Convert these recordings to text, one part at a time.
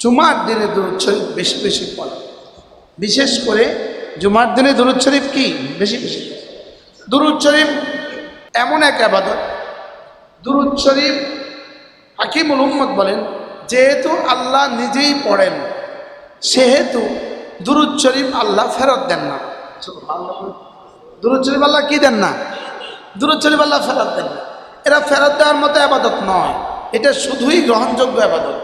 জুমার দিনে দুরুদ শরীফ বেশি বেশি পড়া। বিশেষ করে জুমার দিনে দুরুদ শরীফ কি? বেশি বেশি দুরুদ শরীফ এমন এক আবাদত। দুরুদ শরীফ হাকিমুল উম্মদ বলেন, যেহেতু আল্লাহ নিজেই পড়েন, সেহেতু দুরুদ শরীফ আল্লাহ ফেরত দেন না। দুরুদ শরীফ আল্লাহ কি দেন না? দুরুদ শরীফ আল্লাহ ফেরত দেন না। এরা ফেরত দেওয়ার মতো আবাদত নয়। এটা শুধুই গ্রহণযোগ্য আবাদত।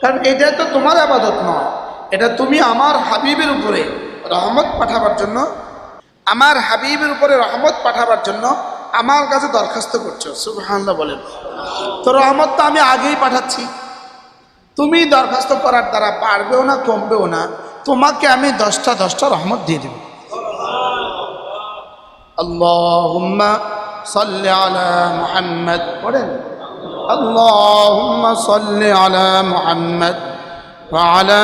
কারণ এটা তো তোমার আবাদত নয়। এটা তুমি আমার হাবিবের উপরে রহমত পাঠাবার জন্য, আমার হাবিবের উপরে রহমত পাঠাবার জন্য আমার কাছে দরখাস্ত করছ। সুবহানাল্লাহ বলেন। তো রহমত তো আমি আগেই পাঠাচ্ছি। তুমি দরখাস্ত করার দ্বারা পারবেও না, কমবেও না। তোমাকে আমি দশটা দশটা রহমত দিয়ে দেব। আল্লাহুম্মা সাল্লি আলা মুহাম্মদ। পড়েন। আল্লাহুম্মা সাল্লি আলা মুহাম্মদ وعلى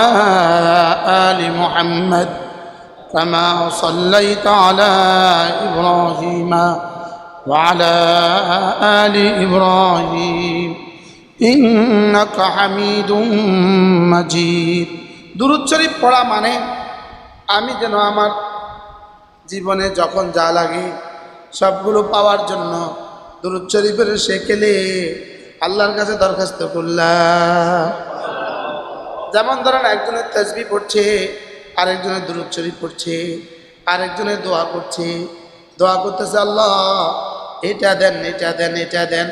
آل محمد كما صليت على إبراهيم وعلى آل إبراهيم إنك حميد مجيد দুরুদ শরীফ পড়া মানে আমি যেন আমার জীবনে যখন যা লাগে সবগুলো পাওয়ার জন্য দুরুদ শরীফের সেকেলে আল্লাহর কাছে দরখাস্ত করলাম। যেমন ধরেন একজনের তসবি পড়ছে, আরেকজনের দুরুদ পড়ছে, আরেকজনের দোয়া করছে। দোয়া করতেছে, আল্লাহ, এটা দেন এটা দেন এটা দেন।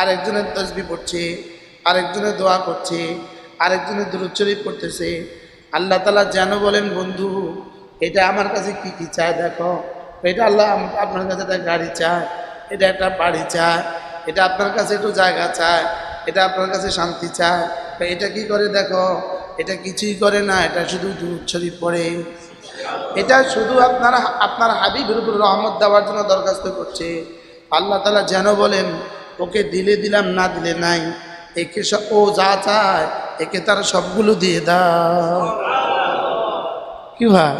আরেকজনের তসবি পড়ছে, আরেকজনের দোয়া করছে, আরেকজনের দুরুদ পড়তেছে। আল্লাহ তালা যেন বলেন, বন্ধু, এটা আমার কাছে কি কি চায় দেখো? এটা আল্লাহ আপনার কাছে একটা গাড়ি চায়, এটা একটা বাড়ি চায় এটা আপনার কাছে একটু জায়গা চায় এটা আপনার কাছে শান্তি চায়। এটা কি করে দেখো? এটা কিছুই করে না এটা শুধু দুরুদ পড়ে। এটা শুধু আপনার আপনার হাবিবের উপর রহমত দেওয়ার জন্য দরখাস্ত করছে। আল্লাহ তালা যেন বলেন ওকে দিলে দিলাম না দিলে নাই। একে সব ও যা চায় একে তার সবগুলো দিয়ে দাও। কি ভাই?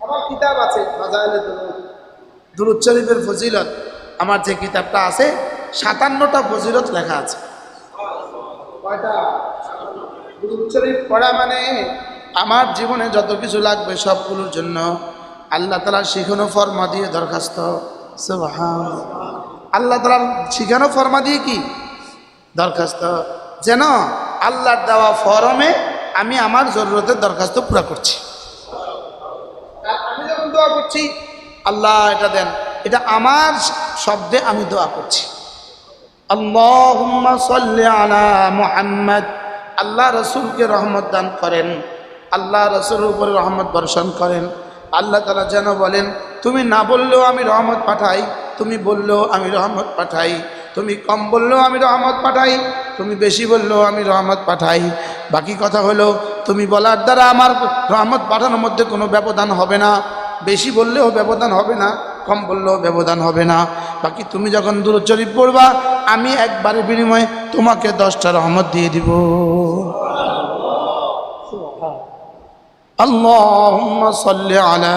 আমার কিতাব আছে। দুরুদ শরীফের ফজিলত। আমার যে কিতাবটা আছে সাতান্নটা ফজিলত লেখা আছে। পড়া মানে আমার জীবনে যত কিছু লাগবে সবগুলোর জন্য আল্লাহ তালার শিখানো ফর্মা দিয়ে দরখাস্ত। আল্লাহ তালার শিখানো ফর্মা দিয়ে কি? দরখাস্ত। যেন আল্লাহর দেওয়া ফরমে আমি আমার জরুরতের দরখাস্ত পুরা করছি। আর আমি যখন দোয়া করছি আল্লাহ এটা দেন। এটা আমার শব্দে আমি দোয়া করছি। মুহাম্মদ। আল্লাহ রসুলকে রহমত দান করেন। আল্লাহ রসুলের উপরে রহমত বর্ষণ করেন। আল্লাহ তালা যেন বলেন, তুমি না বললেও আমি রহমত পাঠাই, তুমি বললেও আমি রহমত পাঠাই, তুমি কম বললেও আমি রহমত পাঠাই, তুমি বেশি বললেও আমি রহমত পাঠাই। বাকি কথা হলো, তুমি বলার দ্বারা আমার রহমত পাঠানোর মধ্যে কোনো ব্যবধান হবে না, বেশি বললেও ব্যবধান হবে না। রকম বললেও ব্যবধান হবে না। বাকি তুমি যখন দূরচরিত পড়বা, আমি একবারের বিনিময়ে তোমাকে দশটা রহমত দিয়ে দিব। আলা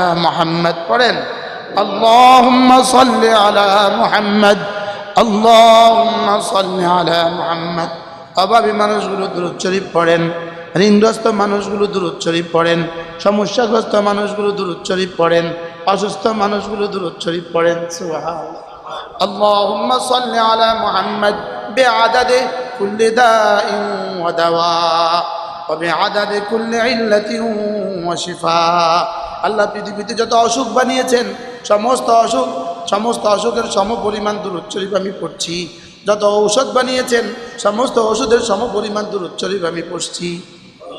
মানুষগুলো পড়েন। ঋণগ্রস্ত মানুষগুলো দূরত পড়েন। সমস্যাগ্রস্ত মানুষগুলো দূরোচ্চরিত পড়েন। অসুস্থ মানুষগুলো দূরত শরীফ পড়েন সুবহানাল্লাহ اللهم صل على محمد بعدد كل داء ودواء وبعدد كل علة وشفاء আল্লাহ পৃথিবীতে যত অসুখ বানিয়েছেন সমস্ত অসুখ সমস্ত অসুখের সম পরিমাণ দূরত শরীফ আমি পড়ছি যত ঔষধ বানিয়েছেন সমস্ত ওষুধের সম পরিমাণ দূরত শরীফ আমি পড়ছি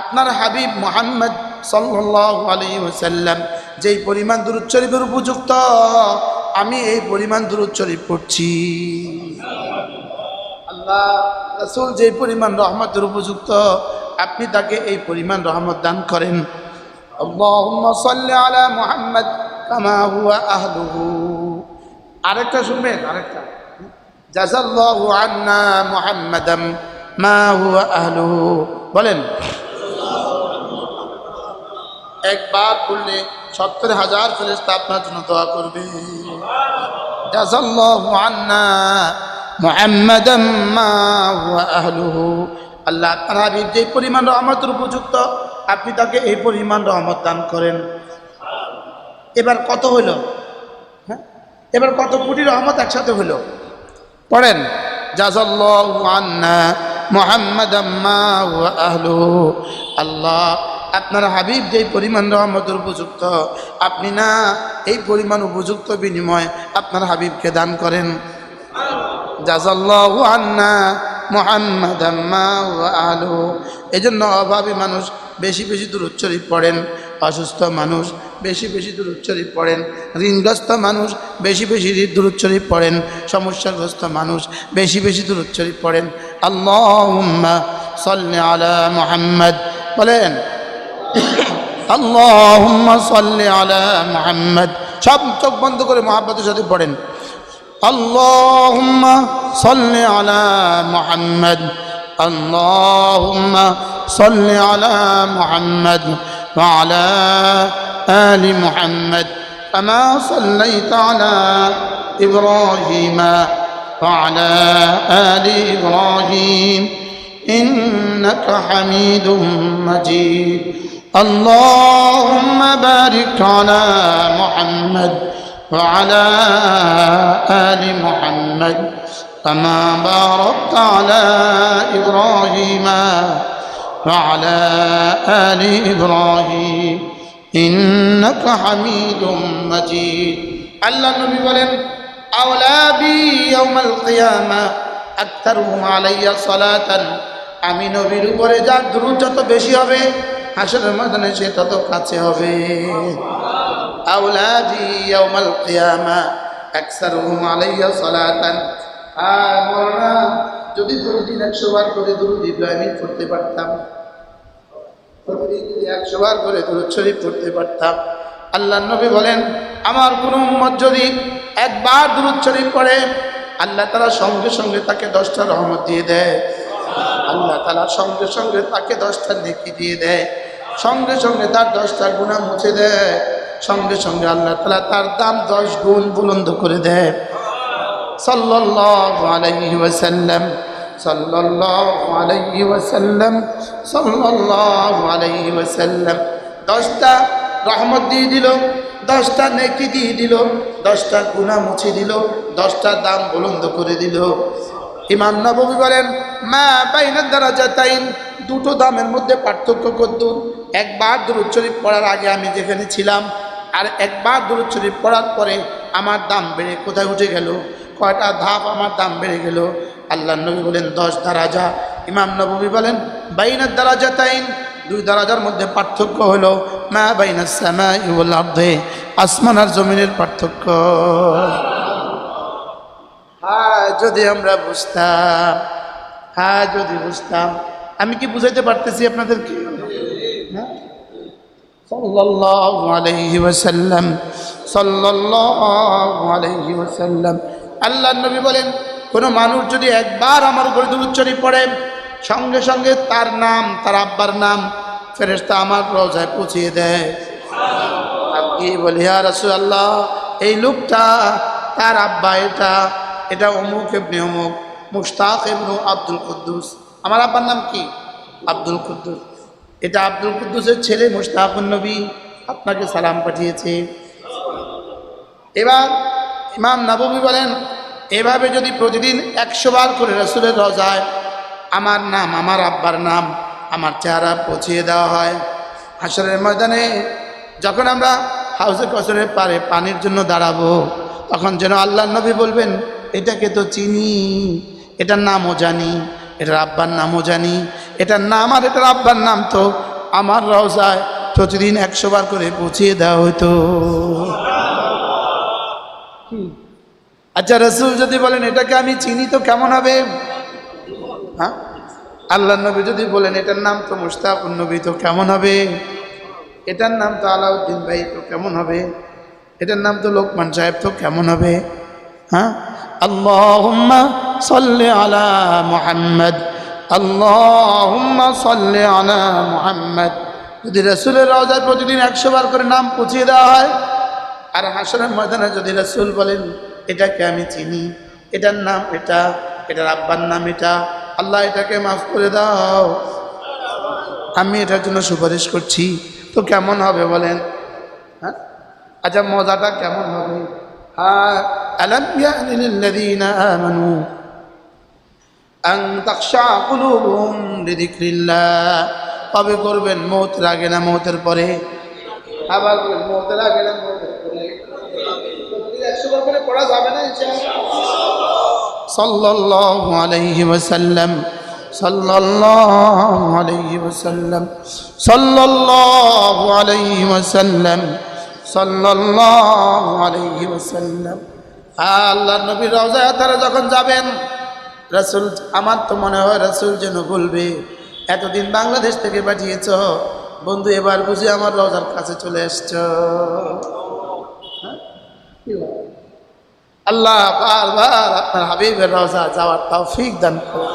আপনার হাবিব মোহাম্মদ সাল্লাহ আলী যেই পরিমাণ দূরত শরীফের উপযুক্ত, আমি এই পরিমাণ দূরত শরীফ পড়ছি। আল্লাহ রাসূল যেই পরিমাণ রহমতের উপযুক্ত, আপনি তাকে এই পরিমাণ রহমত দান করেন। আরেকটা শুনবেন, আরেকটা। জাযাল্লাহু আন্না মা হুয়া বলেন একবার পড়লে সত্তর হাজার ফেরেস্তা আপনার জন্য দোয়া করবে। আল্লাহ আপনার যে পরিমাণ রহমতের উপযুক্ত, আপনি তাকে এই পরিমাণ রহমত দান করেন। এবার কত হইল? হ্যাঁ? এবার কত কোটি রহমত একসাথে হইল? পড়েন জাজাল্লাহু আন্না মুহাম্মাদাম মা আল্লাহ আপনার হাবিব যেই পরিমাণ রহমতের উপযুক্ত, আপনি না এই পরিমাণ উপযুক্ত বিনিময় আপনার হাবিবকে দান করেন। জাজাল্লাহু আন্না মোহাম্মদ আলু এই জন্য অভাবী মানুষ বেশি বেশি দূর উচ্চরিত পড়েন, অসুস্থ মানুষ বেশি বেশি দূর উচ্চরিত পড়েন, ঋণগ্রস্ত মানুষ বেশি বেশি দূর উচ্চরিত পড়েন, সমস্যাগ্রস্ত মানুষ বেশি বেশি দূর উচ্চরিত পড়েন। আল্লাহ সাল্লি আলা মোহাম্মদ। বলেন আল্লাহুম্মা সাল্লি আলা মুহাম্মদ সব চোখ বন্ধ করে মহাব্বতের সাথে পড়েন আল্লাহুম্মা সাল্লি আলা মুহাম্মদ আল্লাহুম্মা সাল্লি আলা মুহাম্মদ وعلى آل محمد كما صليت على إبراهيم وعلى آل إبراهيم إنك حميد مجيد اللهم بارك على محمد وعلى آل محمد كما باركت على إبراهيم وعلى آل إبراهيم إنك حميد مجيد الله النبي বলেন أولابي يوم القيامة أكثرهم علي صلاةً আমি নবীর উপরে যার দ্রুত যত বেশি হবে হাসরের ময়দানে সে তত কাছে হবে। আউলাদি ইয়াউমাল কিয়ামা আকসারুহুম আলাইয়া সালাতান। আর মরনা যদি প্রতিদিন একশো বার করে দুরুদ ইব্রাহিম পড়তে পারতাম, প্রতিদিন যদি একশো বার করে দুরুদ শরীফ পড়তে পারতাম, আল্লাহ নবী বলেন, আমার কোনো উম্মত যদি একবার দুরুদ শরীফ পড়ে, আল্লাহ তারা সঙ্গে সঙ্গে তাকে দশটা রহমত দিয়ে দেয়। আল্লাহ তালা সঙ্গে সঙ্গে তাকে দশটা নেকি দিয়ে দেয়। সঙ্গে সঙ্গে তার দশটা গুণা মুছে দেয় সঙ্গে সঙ্গে আল্লাহ তালা তার দাম দশ গুণ বুলন্দ করে দেয় সাল্লাল্লাহু আলাইহি ওয়াসাল্লাম দশটা রহমত দিয়ে দিল, দশটা নেকি দিয়ে দিল, দশটা গুণা মুছে দিল, দশটা দাম বুলন্দ করে দিল। ইমাম নবী বলেন, মা বাইনের দ্বারা যাতাইন দুটো দামের মধ্যে পার্থক্য করতুন। একবার দুরুদ শরীফ পড়ার আগে আমি যেখানে ছিলাম, আর একবার দুরুদ শরীফ পড়ার পরে আমার দাম বেড়ে কোথায় উঠে গেল? কয়টা ধাপ আমার দাম বেড়ে গেল? আল্লাহ নবী বলেন, দশ দারাজা। ইমাম নবী বলেন বাইনের দ্বারা যাতাইন দুই দারাজার মধ্যে পার্থক্য হলো, মা বাইনাস সামা ইউল আর্ধে আসমান আর জমিনের পার্থক্য। যদি আমরা বুঝতাম হ্যাঁ যদি বুঝতাম। আমি কি বুঝাইতে পারতেছি আপনাদেরকে? ওয়াসাল্লাম, সাল্লাল্লাহু আল্লাহ নবী বলেন, কোনো মানুষ যদি একবার আমার উপরে দুরুচ্চরি পড়ে, সঙ্গে সঙ্গে তার নাম, তার আব্বার নাম ফেরেশতা আমার রোজায় পৌঁছিয়ে দেয়। আপনি বলি হ্যাঁ আল্লাহ এই লোকটা, তার আব্বা এটা এটা অমুক এমনি অমুক, মুশতাক এমনু আব্দুল কুদ্দুস। আমার আব্বার নাম কি? আব্দুল কুদ্দুস। এটা আব্দুল কুদ্দুসের ছেলে মুশতাকুন নবী আপনাকে সালাম পাঠিয়েছে। এবার ইমাম নবী বলেন, এভাবে যদি প্রতিদিন একশো বার করে রসুলের রজায় আমার নাম, আমার আব্বার নাম, আমার চেহারা পৌঁছিয়ে দেওয়া হয়। হাসরের ময়দানে যখন আমরা হাউসে কসরের পারে পানির জন্য দাঁড়াবো, তখন যেন আল্লাহ নবী বলবেন এটাকে তো চিনি, এটার নামও জানি এটার আব্বার নামও জানি, এটার নাম আর এটার আব্বার নাম তো আমার রওজায় প্রতিদিন একশো বার করে পৌঁছিয়ে দেওয়া হতো আচ্ছা রসুল যদি বলেন, এটাকে আমি চিনি তো কেমন হবে? হ্যাঁ? আল্লাহ নবী যদি বলেন, এটার নাম তো মুস্তাকুর নবী তো কেমন হবে? এটার নাম তো আলাউদ্দিন ভাই তো কেমন হবে? এটার নাম তো লোকমান সাহেব তো কেমন হবে? হ্যাঁ? আল্লাহুম্মা সাল্লি আলা মুহাম্মদ, আল্লাহুম্মা সাল্লি আলা মুহাম্মদ। যদি রসুলের রওজায় প্রতিদিন একশো বার করে নাম পুছিয়ে দেওয়া হয়, আর হাসনের ময়দানে যদি রসুল বলেন, এটাকে আমি চিনি, এটার নাম এটা, এটার আব্বার নাম এটা, আল্লাহ এটাকে মাফ করে দাও। আমি এটার জন্য সুপারিশ করছি। তো কেমন হবে বলেন? হ্যাঁ? আচ্ছা মজাটা কেমন হবে? হ্যাঁ ألم يأن للذين آمنوا أن تخشع قلوبهم لذكر الله কবে করবেন মৌতের আগে না মৌতের পরে আবার বলবেন মৌতের আগে না মৌতের পরে একশো বার করে পড়া যাবে না সাল্লাল্লাহু আলাইহি ওয়াসাল্লাম সাল্লাল্লাহু আলাইহি ওয়াসাল্লাম সাল্লাল্লাহু আলাইহি ওয়াসাল্লাম সাল্লাল্লাহু আলাইহি ওয়াসাল্লাম আল্লাহ নবীর রওজায় তারা যখন যাবেন, রাসুল, আমার তো মনে হয় রাসুল যেন বলবে, এতদিন বাংলাদেশ থেকে পাঠিয়েছ, বন্ধু এবার বুঝে আমার রওজার কাছে চলে এসছ। হ্যাঁ? বার বার আল্লাহ বারবার আপনার হাবিবের রওজা যাওয়ার ফিক দান করুন।